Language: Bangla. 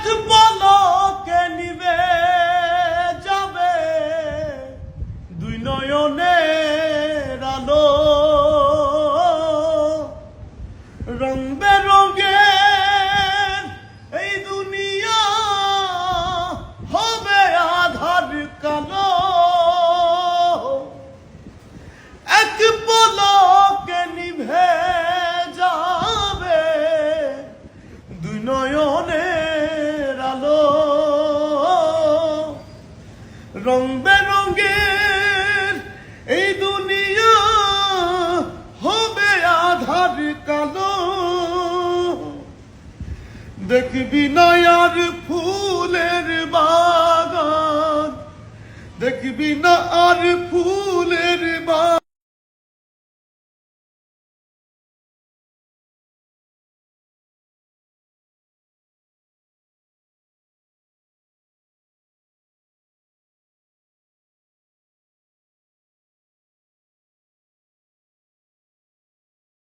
এক পলকে নিবে যাবে। দুই এই দুনিয়া হবে এক পলকে নিভে যাবে। দুই রং বেরঙের এই দুনিয়া হবে আধার কালো। দেখবি না আর ফুলের বাগান, দেখবি না আর ফুলের